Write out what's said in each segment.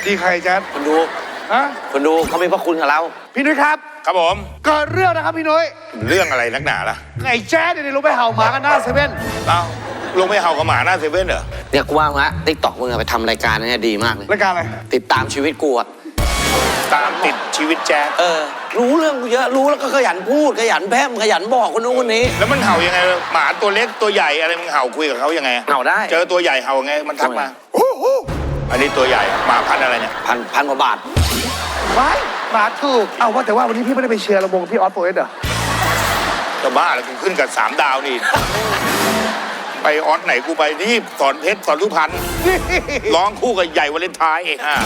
วัสดีใครแจ๊ดคนดูฮะคนดูเขามีพระคุณกับเรา พี่นุ้ยครับ ครับผม เกิดเรื่องนะครับพี่นุ้ย เรื่องอะไรนักหนาล่ะไอ้แจ๊ดเนี่ยลงไปเห่าหมากันหน้าเซเว่นเอ้าลงไปเห่ากับหมาหน้าเซเว่นเหรอเนี่ยกูว่างละติ๊กต็อกมึงอะไปทำรายการเนี่ยดีมากเลยรายการอะไร ติดตามชีวิตกูอะตามติดชีวิตแจ๊ดเออ รู้เรื่องกูเยอะรู้แล้วก็ขยันพูดขยันแพร่มขยันบอกคนนู้นคนนี้ แล้วมันเห่ายังไงหมาตัวเล็กตัวใหญ่อะไรมึงเห่าคุยกับเขายังไงเห่าได้ เจอตัวใหญ่เห่าไงมันทักมาฮู้ฮู้ อันนี้ตัวใหญ่หมาพันธุ์อะไรเนี่ย พันพันกว่าบาทไว้หมาถูกเอาว่าแต่ว่าวันนี้พี่ไม่ได้ไปเชียร์ระวงพี่ออสโฟเอสเหรอจะบ้าแล้วกูขึ้นกับสามดาวนี่ ไปออสไหนกูไปนี่สอนเพชรสอนทุพันธ์ร้องคู่กับใหญ่วาเลนไทน์เองอะ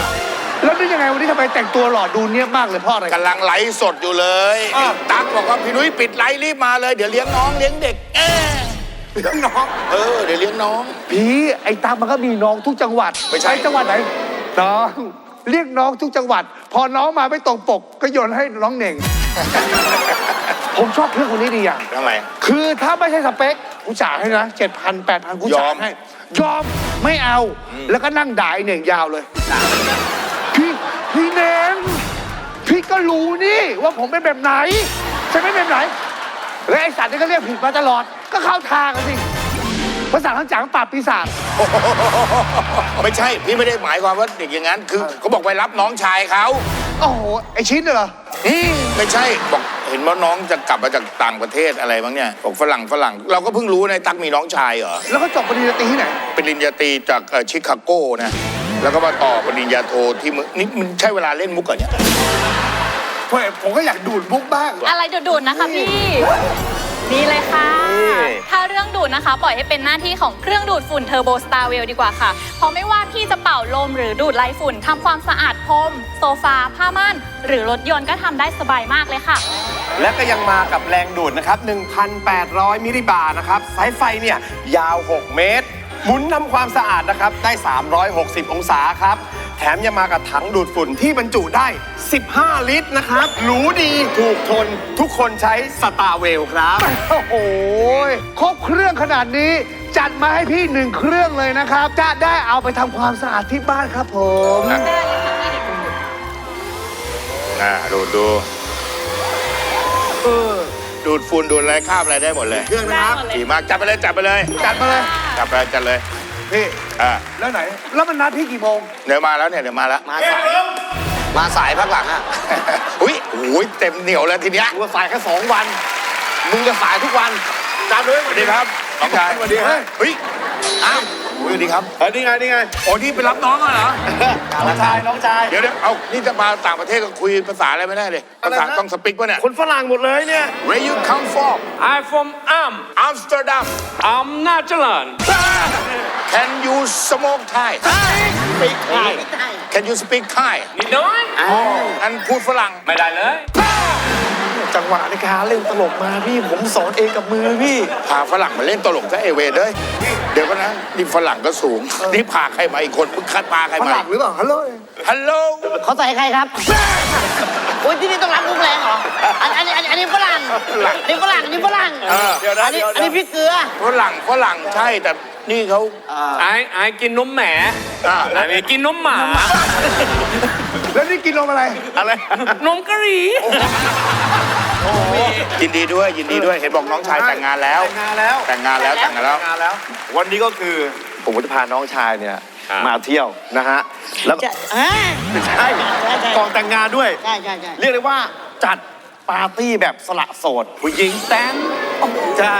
แล้วนี่ยังไงวันนี้ทำไมแต่งตัวหล่อดูเนี้ยบมากเลยเพ่ออะไร กำลังไลฟ์สดอยู่เลย อ้าว ตั๊กบอกว่าพี่นุ้ยปิดไลฟ์รีบมาเลย เดี๋ยวเลี้ยงน้องเลี้ยงเด็กเออ เรื่องน้อง เออ เดี๋ยวเลี้ยงน้องพี่ไอ้ตามมันก็มีน้องทุกจังหวัดไม่ใช่จังหวัดไหนน้องเรียกน้องทุกจังหวัด พอน้องมาไม่ตรงปกก็โยนให้น้องเหน่ง ผมชอบเพื่อนคนนี้ดีอย่าง ทำไม คือถ้าไม่ใช่สเปคกูจ่ายให้นะเจ็ดพันแปดพันกูจ่ายอม ให้ ยอมไม่เอา แล้วก็นั่งด่าไอ้เหน่งยาวเลย พี่พี่เหน่งพี่ก็รู้นี่ว่าผมเป็นแบบไหนใช่ไหมแบบไหนและไอสัตว์นี่ก็เรียกผิดมาตลอด ก็เข้าทางกันสิภาษาทั้งจังปราบปีศาจไม่ใช่ พี่ไม่ได้หมายความว่าเด็กอย่างนั้น คือเขาบอกไปรับน้องชายเขาโอ้โหไอชิ้นเหรออืมไม่ใช่บอกเห็นว่าน้องจะกลับมาจากต่างประเทศอะไรบ้างเนี่ยบอกฝรั่งฝรั่ง เราก็เพิ่งรู้นะตั๊กมีน้องชายเหรอ แล้วก็จบปริญญาตรีที่ไหนปริญญาตรีจากเอ่อชิคาโกนะ แล้วก็มาต่อปริญญาโทที่เมึงนี่มันใช่เวลาเล่นมุกเหรอเนี่ยผมก็อยากดูดมุกบ้าง อะไรดูดๆนะคะพี่ นี่เลยค่ะ ถ้าเรื่องดูดนะคะ ปล่อยให้เป็นหน้าที่ของเครื่องดูดฝุ่นเทอร์โบสตาร์เวลดีกว่าค่ะ เพราะไม่ว่าพี่จะเป่าลมหรือดูดไล่ฝุ่นทำความสะอาดพรมโซฟา ผ้าม่าน หรือรถยนต์ก็ทำได้สบายมากเลยค่ะ และก็ยังมากับแรงดูดนะครับ 1,800 มิลลิบาร์นะครับ สายไฟเนี่ยยาว 6 เมตร หมุนทำความสะอาดนะครับ ได้ 360 องศาครับ แถมยังมากับถังดูดฝุ่นที่บรรจุได้ 15 ลิตรนะครับ หรูดีถูกทนทุกคนใช้สตาร์เวลครับ โอ้โหครบเครื่องขนาดนี้ จัดมาให้พี่หนึ่งเครื่องเลยนะครับ จะได้เอาไปทำความสะอาดที่บ้านครับผม อ่าดูดูดูดฝุ่นดูดอะไรคราบอะไรได้หมดเลยเครื่องนะครับดีมากจับไปเลยจับไปเลยจัดมาเลยจับไปจัดเลยพี่ อ่าแล้วไหน แล้วมันนัดพี่กี่โมง เดี๋ยวมาแล้วเนี่ยเดี๋ยวมาแล้วมาสายมาสายพักหลังอะอุ้ยโอ้ยเต็มเหนียวแล้วทีเนี้ยกูสายแค่2วัน มึงจะสายทุกวันจับเลยสวัสดีครับน้องชายสวัสดีฮะเฮ้ยอ้าวอุ๊ย สวัสดีครับเออนี่ไงนี่ไงโอ้นี่ไปรับน้องมาเหรอ น้องชายน้องชาย เดี๋ยวเดี๋ยวเอานี่จะมาต่างประเทศก็คุยภาษาอะไรไม่ได้เลย ภาษาอะไรนะต้องสปิกป่ะเนี่ย คนฝรั่งหมดเลยเนี่ย Where you come from I'm from Am. Amsterdam I'm Netherlands. Can you smoke Thai Speak Thai Can you speak Thai นิดหน้อยอันพูดฝรั่ง ไม่ได้เลย จังหวะในการเล่นตลกมาพี่ ผมสอนเองกับมือพี่ พาฝรั่งมาเล่นตลกซะเอเวเลยเดี๋ยวก็นะนี่ฝรั่งก็สูง นี่พาใครมาอีกคนมึงคัดปาใครฝมา รั่งหรือเปล่าฮัลโหลฮัลโหลเขาใส่ใครครับ โอ้ยที่นี่ต้องรับมุกแรงเหรอ อันอันอันอันนี้ฝรั่งอันนี้ฝรั่งอันนี้ฝรั่งเดี๋ยวนะอันนี้เดี๋ยวนะ อันนี้พริกเกลือ ฝรั่งฝรั่งใช่แต่นี่เขาไอ้ไอ้กินนมแหมอ่าไอ้ไม่กินนมหมา แล้วนี่กินนมอะไร อะไร นมกะหรี่ ยินดีด้วยยินดีด้วยเห็นบอกน้องชายแต่งงานแล้ว แต่งงานแล้วแต่งงานแล้วแต่งงานแล้วงานแล้ววันนี้ก็คือผมจะพาน้องชายเนี่ยมาเที่ยวนะฮะแล้วจะอ่าไม่ใช่ใช่ใช่ก่อนแต่งงานด้วยใช่ใช่ใช่เรียกได้ว่าจัดปาร์ตี้แบบสละโสดผู้หญิงแต่งใช่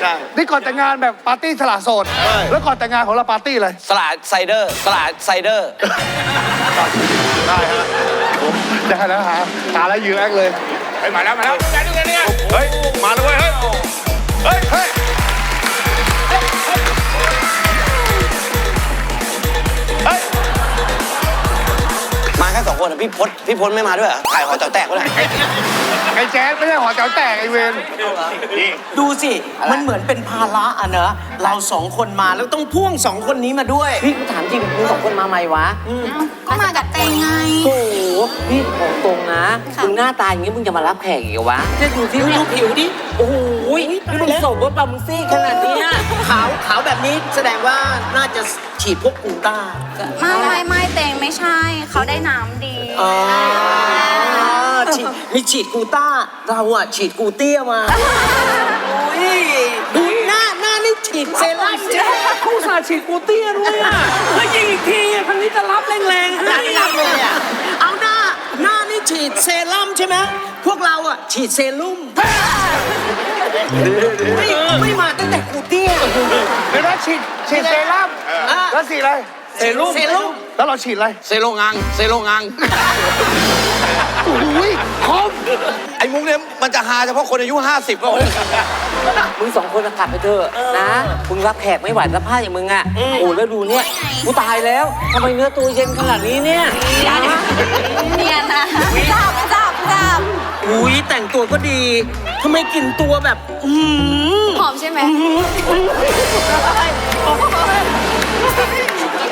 ใช่นี่ก่อนแต่งงานแบบปาร์ตี้สละโสดแล้วก่อนแต่งงานของเราปาร์ตี้อะไรสลาดไซเดอร์สลาดไซเดอร์ได้แล้วหาหาแล้วยืนแอคเลยเฮ้ยมาแล้วมาแล้วดูกันดูกันเนี่ยเฮ้ยมาแล้วเว้ยเฮ้ยเฮ้ย ค่สองคนอะพี่พศพี่พศไม่มาด้วยเหรอถ่ายหอแต๋วแตกวะเนี่ยใกล้แจ๊สไม่ใช่หอแถวแตกไอเวนนี่ดูสิ มันเหมือนเป็นภาระอะเนอะเราสองคนมาแล้วต้องพ่วงสองคนนี้มาด้วยพี่กูถามจริงมึงสองคนมาใหม่วะก็มากับเตงไงโอ้โหพี่บอกตรงนะค่ะมึงหน้าตาอย่างงี้มึงจะมารับแขกอีกเหรอวะเนี่ยดูที่ดูผิวดิโอ้โหนี่มึงสมว่าปลามึงซี่ขนาดเนี้ยขาวขาวแบบนี้แสดงว่าน่าจะฉีดพวกกูต้า ไม่ไม่ไม่เตงไม่ใช่ เขาได้น้ำดีอ๋อฉีดมีฉีดกูต้า เราอะฉีดกูเตี้ยมาโอ้ยดูหน้าหน้านี่ฉีดเซรั่มใช่ไหมผู้สาฉีดกูเตี้ยด้วยอะแล้วยิงอีกทีอะครั้งนี้จะรับแรงๆให้หน้าเลยอะเอาหน้าหน้านี่ ฉีดเซรั่มใช่ไหมพวกเราอะฉีดเซรุ่มไม่ไม่มาตั้งแต่กูเตี้ยเดี๋ยวนะฉีดฉีดเซรั่มอะแล้วสีอะไรเซรุ่มเซรุ่มแล้วเราฉีดอะไรเซโลงังเซโลงังอุ้ยคมไอ้มุกเนี่ยมันจะหาเฉพาะคนอายุ 50ก็พอ มึงสองคนน่ะกลับไปเถอะนะ มึงรับแขกไม่ไหวสภาพอย่างมึงอะ โอ้แล้วดูเนี่ยกูตายแล้วทำไมเนื้อตัวเย็นขนาดนี้เนี่ยนะเนี่ยนะจับจับจับอุ้ยแต่งตัวก็ดีทำไมกลิ่นตัวแบบ อื้อหือหอมใช่ไหม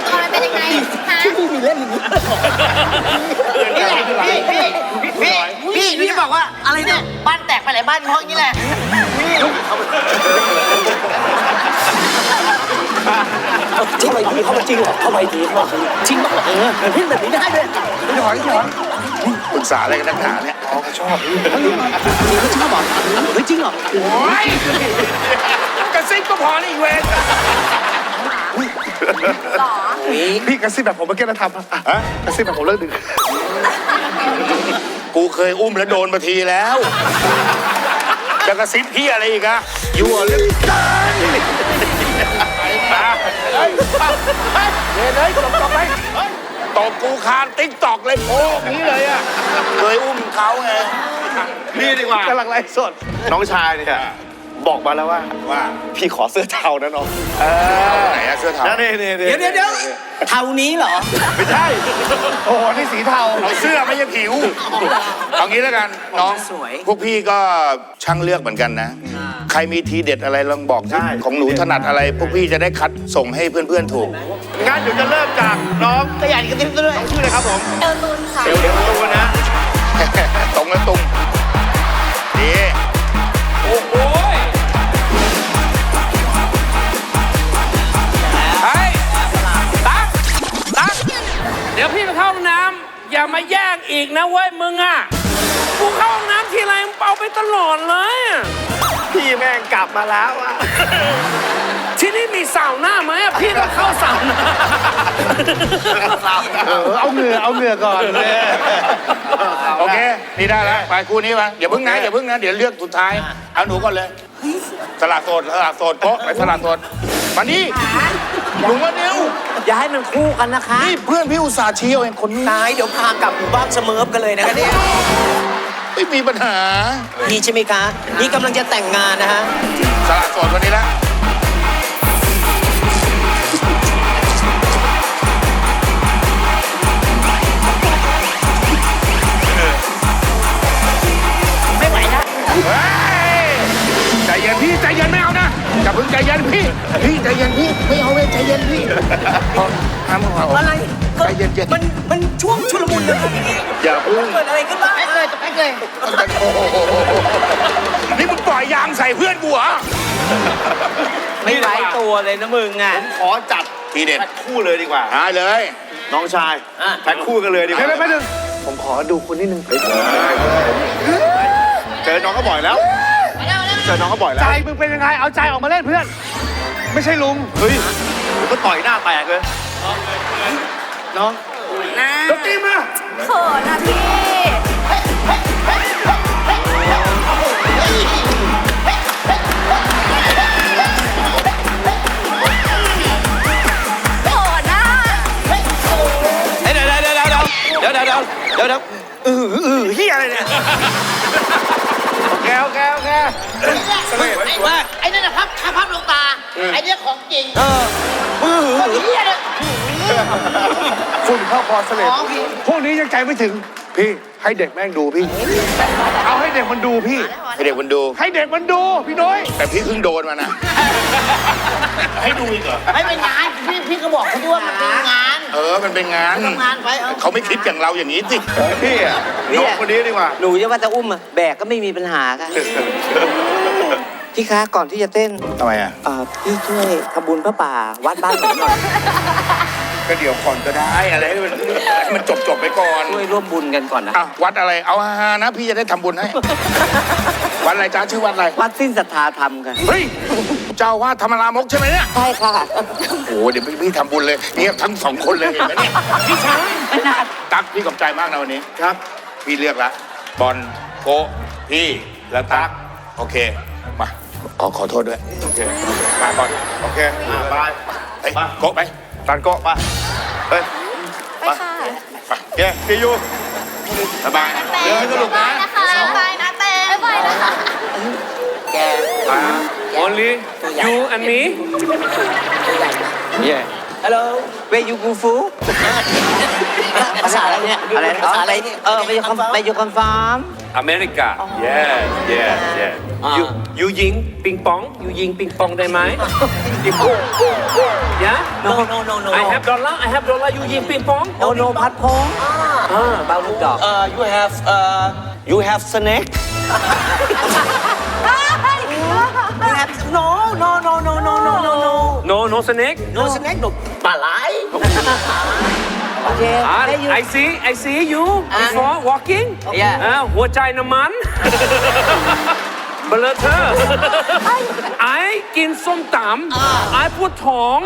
ตัวมันเป็นยังไงฮะ พี่มีเล่นอย่างนี้นี่แหละพี่พี่พี่พี่พี่จะบอกว่าอะไรเนี่ยบ้านแตกไปหลายบ้านเพราะอย่างนี้แหละ เข้าไปทีเข้าไปจริงเหรอเข้าไปทีเข้าไปจริงเหรอเออเล่นแบบนี้ได้ด้วยพี่หอยพี่หอยปรึกษาอะไรกันนักหนาเนี่ยชอบเหรอเฮ้ยจริงเหรอโอ้ยกระซิบก็พอนี่อีเวนหรอพี่กระซิบแบบผมเมื่อกี้นะทำอะฮะกระซิบแบบผมเลิกดึงกูเคยอุ้มแล้วโดนมาทีแล้ว จะกระซิบพี่อะไรอีกอะอยู่อะเรื่องมาเฮ้ยเฮ้ยเฮ้ยจบจบไปตบกูคานติ๊กตอกเลยโอ้นี้เลยอะเคยอุ้มเขาไงนี่ดีกว่ากำลังไลฟ์สด น้องชายเนี่ย บอกมาแล้วว่า ว่าพี่ขอเสื้อเทานะน้องไหนอะเสื้อเทานั่นนี่นี่เดี๋ยวเดี๋ยวเดี๋ยวเท่านี้เหรอ ไม่ใช่ โอ้โหนี่สีเทาเอาเสื้อไม่ใช่ผิวเอางี้แล้วกันน้องสวย พวกพี่ก็ช่างเลือกเหมือนกันนะ ใครมีทีเด็ดอะไรลองบอกสิใช่ของหนูถนัดอะไร พวกพี่จะได้คัดส่งให้เพื่อนๆถูก งั้นเดี๋ยวจะเริ่มจากน้องขยันกระติ๊บด้วยชื่ออะไรครับผมเอลลุนค่ะเดี๋ยวเดี๋ยวตัวนะตรงและตรง อย่ามาแย่งอีกนะเว้ยมึงอะ กูเข้าห้องน้ำทีไรมึงเอาไปตลอดเลยอะพี่แม่งกลับมาแล้วอะที่นี่มีสาวหน้าไหมอะพี่ต้องเข้าสาวหน้าเออเอาเหงื่อเอาเหงื่อก่อนเลยโอเค นี่ได้แล้ว ไปคู่นี้มาอย่าเพิ่งนะ อย่าเพิ่งนะ เดี๋ยวเลือกสุดท้าย เอาหนูก่อนเลย สละโสดสละโสดโป๊ะไปสละโสดมานี่หนูมาเร็ว อย่าให้มันคู่กันนะคะ นี่เพื่อนพี่อุตส่าห์เชียวเองคนนี้นายเดี๋ยวพากลับหมู่บ้านเสมอกันเลยนะคะเนี่ยไม่มีปัญหานี่ใช่ไหมคะ นี่กำลังจะแต่งงานนะฮะ สละโสดวันนี้แล้วไม่ไหวนะเฮ้ยใจเย็นพี่ใจเย็นไม่เอานะอย่าเพิ่งใจเย็นพี่พี่ใจเย็นพี่ไม่เอาเลยใจเย็น พี่ห้ามเอาอะไรก็ใจเย็นๆมันมันช่วงชุลมุนเลยอย่าเพิ่งเกิดอะไรขึ้นบ้างแป๊กเลยแป๊กเลยโอ้โหนี่มึงปล่อยยางใส่เพื่อนกูเหรอไม่ไหวตัวเลยนะมึงอะผมขอจัดทีเด็ดแพ็คคู่เลยดีกว่าหาเลย น้องชายแพ็คคู่กันเลยดีกเดี๋ยวว่าแป๊บนึงผมขอดูคุณนิดนึงเจอน้องก็บ่อยแล้วเจอน้องก็บ่อยแล้ใจวมึงเป็นยังไงเอาใจออกมาเล่นเพื่อน ไม่ใช่ลุงเฮ้ยผม ก็ต่อยหน้าแตกเลยน้องนะดนตรีมาเขินนะพี่เขินนะเดี๋ยวเดี๋ยวเดี๋ยวเดี๋ยวเดี๋ยวเดี๋ยวเดี๋ยวเดี๋ยวเดี๋ยวเดี๋ยวอืออือเฮียอะไรเนี่ยโอเคโอเคโอเคว่าไอ้นั่นน่ะพับพับพับลงตา ไอ้เนี่ยของจริง เออ มือคนเฮียเนี่ยฝุ่นเข้าคอเสลดของพี่พวกนี้ยังใจไม่ถึง พี่ ให้เด็กแม่งดูพี่ เอาให้เด็กมันดูพี่ ให้เด็กมันดู ให้เด็กมันดูพี่น้อยแต่พี่เพิ่งโดนมานะ ให้ดูอีกเหรอ ไม่เป็นงานพี่พี่ก็บอกเขาด้วยว่ามันเป็นงานเออ มันเป็นงาน ทำงานไปเอาเขาไม่คิดอย่างเราอย่างนี้สิพี่อะเนี่นยกคนนี้ดีกว่า หนูจะว่าจะอุ้มอะแบกก็ไม่มีปัญหาค่ะ พี่คะก่อนที่จะเต้นทำไมอะ เอ่อพี่ช่วยทำบุญพระป่าวัดบ้านผมหน่อยก็เดี๋ยวก่อนก็ได้อะไรให้มันให้มันจบจบๆไปก่อนช่วยร่วมบุญกันก่อนนะ อะวัดอะไรเอาฮาๆนะ พี่จะได้ทำบุญให้ วัดอะไรจ้าชื่อวัดอะไร วัดสิ้นศรัทธาธรรมค่ะเฮ้ย เจ้าว่าธรรมรามกใช่ไหมเนี่ย ใช่ค่ะโอ้โหเดี๋ยวพี่พี่ทำบุญเลยเนี่ยทั้งสองคนเลยเห็นไหมเนี่ยพี่ชายตั๊กพี่ขอบใจมากนะวันนี้ ครับ พี่เลือกละบอลโกะพี่แล้วตั๊กโอเค มาขอขอโทษด้วย โอเคมาก่อนโอเคไปเฮ้ยโกะไปตันโกะไปเฮ้ยไปค่ะแกซียูสบายนะเดี๋ยวให้สนุกนะนะคะบายนะเต้บายนะคะ แก only you and me ฮัลโหลเวยูกูฟูภาษาอะไรเนี่ย อะไรนะภาษาอะไรนี่เออ ไปยูคอมไปยูคอนฟาร์ม America yes yes yes ยูยูยิงปิงปองยูยิงปิงปองได้ไหมยิงปุ๊บยะ no no no no I have dollar I have dollar ยูยิงปิงปองโอโนพัดพงอ่าเบาลูกดอกเอ่อ you have เอ่อ you have snake you have no no no no no no no no no no snake no snake no ปลาไหล โอเคอ่าให้ยู I see I see you before walking Yeah. อ่าหัวใจน้ำมันเบลอเธอไอ้กินส้มตำไอ้ปวดท้อง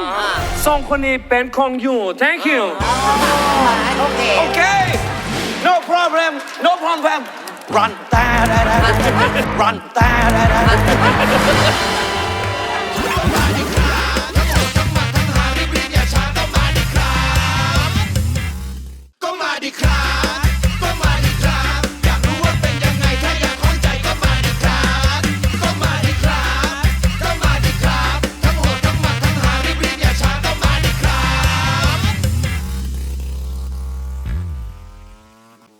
สองคนนี้เป็นของอยู่ thank you โอเค okay no problem no problem run ตา run ตา